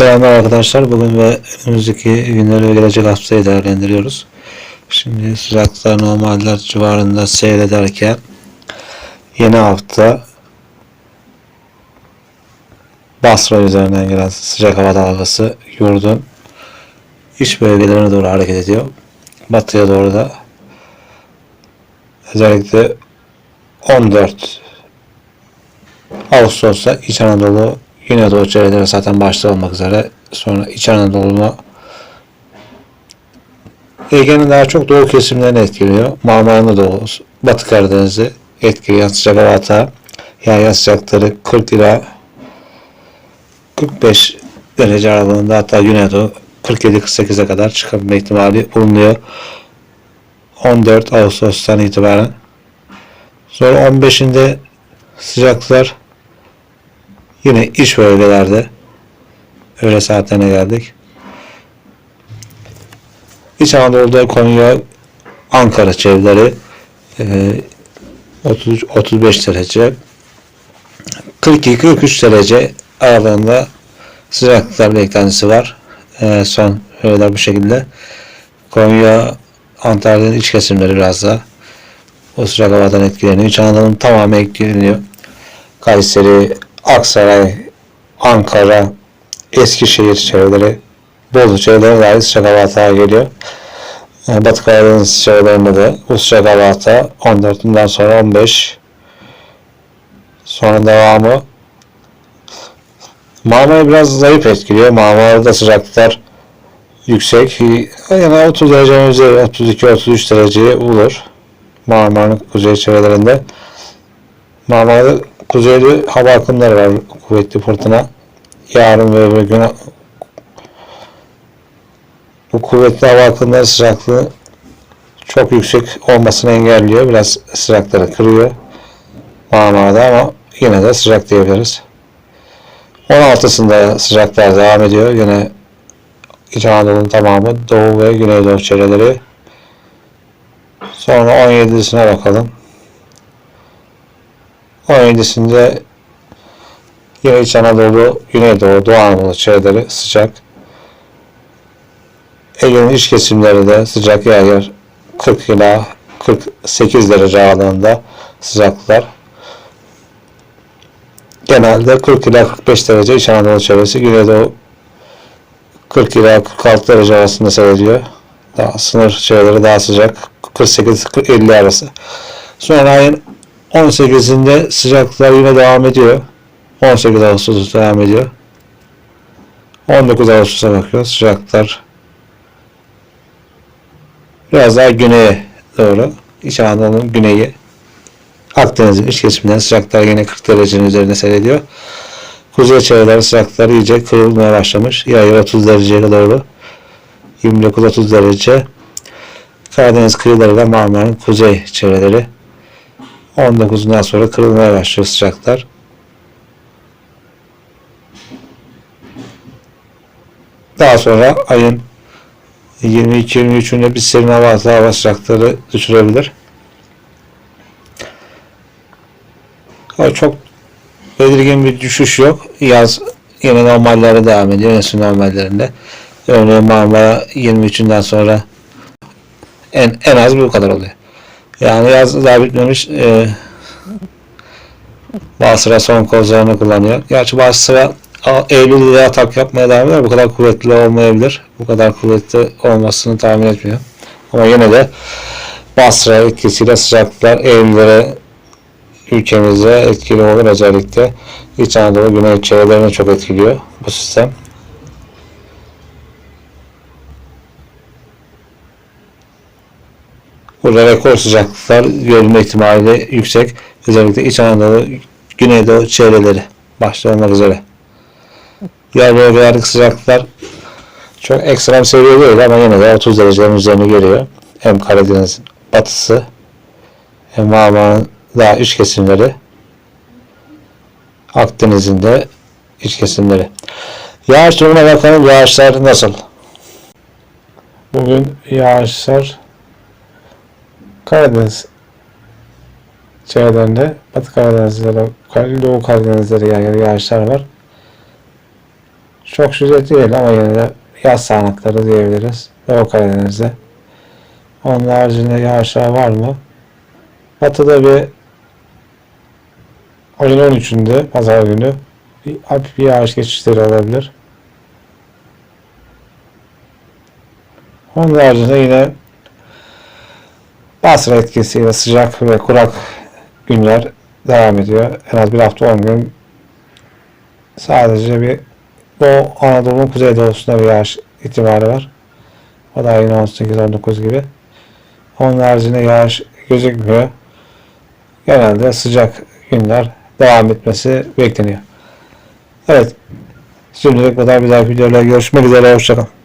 Selamlar arkadaşlar. Bugün ve önümüzdeki günleri ve gelecek haftayı değerlendiriyoruz. Şimdi sıcaklıklar normaller civarında seyrederken yeni hafta Basra üzerinden gelen sıcak hava dalgası yurdun iç bölgelerine doğru hareket ediyor. Batıya doğru da özellikle 14 Ağustos'ta İç Anadolu Güneydoğu çevreleri zaten başta olmak üzere sonra İç Anadolu'na Ege'nin daha çok doğu kesimlerini etkiliyor. Marmara'nın doğu, Batı Karadeniz'i etkileyen sıcak hava atağı yağ sıcakları 40 ila 45 derece aralığında hatta Güneydoğu 47-48'e kadar çıkabilme ihtimali bulunuyor. 14 Ağustos'tan itibaren. Sonra 15'inde sıcaklıklar Yine iç bölgelerde öğle saatlerine geldik. İç Anadolu'da Konya, Ankara çevreleri e, 30 35 derece 42-43 derece aralığında sıcaklıklar beklentisi var. E, son öğeler bu şekilde. Konya, Antalya'nın iç kesimleri biraz da o sıcak havadan etkileniyor. İç Anadolu'nun tamamı etkileniyor. Kayseri, Aksaray, Ankara, Eskişehir çevreleri, Bolu çevreleri dair sıcak hava atağı geliyor. Yani Batı Karadeniz çevrelerinde de bu sıcak hava atağı 14'ünden sonra 15 sonra devamı Marmara biraz zayıf etkiliyor. Marmara'da sıcaklıklar yüksek. Yani 30 derece üzeri 32-33 dereceyi bulur. Marmara'nın kuzey çevrelerinde. Marmara'da kuzeyli hava akımları var. Kuvvetli fırtına. Yarın ve öbür gün bu kuvvetli hava akımları sıcaklığı çok yüksek olmasını engelliyor. Biraz sıcakları kırıyor. Marmara'da ama yine de sıcak diyebiliriz. 16'sında sıcaklar devam ediyor. Yine İç Anadolu'nun tamamı Doğu ve Güneydoğu çevreleri. Sonra 17'sine bakalım. 17'sinde yine İç Anadolu, Güneydoğu, Doğu Anadolu çevreleri sıcak. Ege'nin iç kesimleri de sıcak yer yer 40 ila 48 derece aralığında sıcaklıklar. Genelde 40 ila 45 derece İç Anadolu çevresi, Güneydoğu 40 ila 46 derece arasında seyrediyor. Daha sınır çevreleri daha sıcak. 48-50 arası. Sonra ayın 18'inde sıcaklıklar yine devam ediyor. 18 Ağustos devam ediyor. 19 Ağustos'a bakıyoruz. Sıcaklıklar biraz daha güneye doğru. İç Anadolu'nun güneyi Akdeniz'in iç kesiminden sıcaklıklar yine 40 derecenin üzerinde seyrediyor. Kuzey çevreleri sıcaklıklar iyice kırılmaya başlamış. Yayı 30 dereceye doğru. 29-30 derece. Karadeniz kıyıları ve Marmara'nın kuzey çevreleri 19'undan sonra kırılmaya başlıyor sıcaklar. Daha sonra ayın 22-23'ünde bir serin hava, hava sıcakları düşürebilir. Çok belirgin bir düşüş yok. Yaz yine normallere devam ediyor. Mevsim normallerinde. Örneğin Marmara 23'ünden sonra en, en az bu kadar oluyor. Yani yaz daha bitmemiş. E, bazı sıra son kozlarını kullanıyor. Gerçi bazı sıra Eylül'de atak yapmaya devam ediyor. Bu kadar kuvvetli olmayabilir. Bu kadar kuvvetli olmasını tahmin etmiyor. Ama yine de Basra etkisiyle sıcaklıklar Eylül'lere ülkemizde etkili olur. Özellikle İç Anadolu Güney çevrelerine çok etkiliyor bu sistem. Burada rekor sıcaklıklar görülme ihtimali yüksek. Özellikle İç Anadolu, Güneydoğu çevreleri başta olmak üzere. Diğer bölgelerdeki sıcaklıklar çok ekstrem seviye değil ama yine de 30 derecelerin üzerine geliyor. Hem Karadeniz'in batısı hem Marmara'nın daha iç kesimleri Akdeniz'in de iç kesimleri. Yağış durumuna bakalım. Yağışlar nasıl? Bugün yağışlar Karadeniz çevrelerinde Batı Karadeniz'de Doğu Karadeniz'de yer yer yağışlar var. Çok şiddetli değil ama yine de yaz sağanakları diyebiliriz. Doğu Karadeniz'de. Onun haricinde yağışlar var mı? Batı'da bir ayın 13'ünde pazar günü bir bir yağış geçişleri olabilir. Onun haricinde yine Basra etkisiyle sıcak ve kurak günler devam ediyor. En az bir hafta 10 gün sadece bir Doğu Anadolu'nun kuzeydoğusunda bir yağış ihtimali var. O da yine 18-19 gibi. Onun haricinde yağış gözükmüyor. Genelde sıcak günler devam etmesi bekleniyor. Evet. Şimdilik kadar. Bir dahaki videoda görüşmek üzere. Hoşçakalın.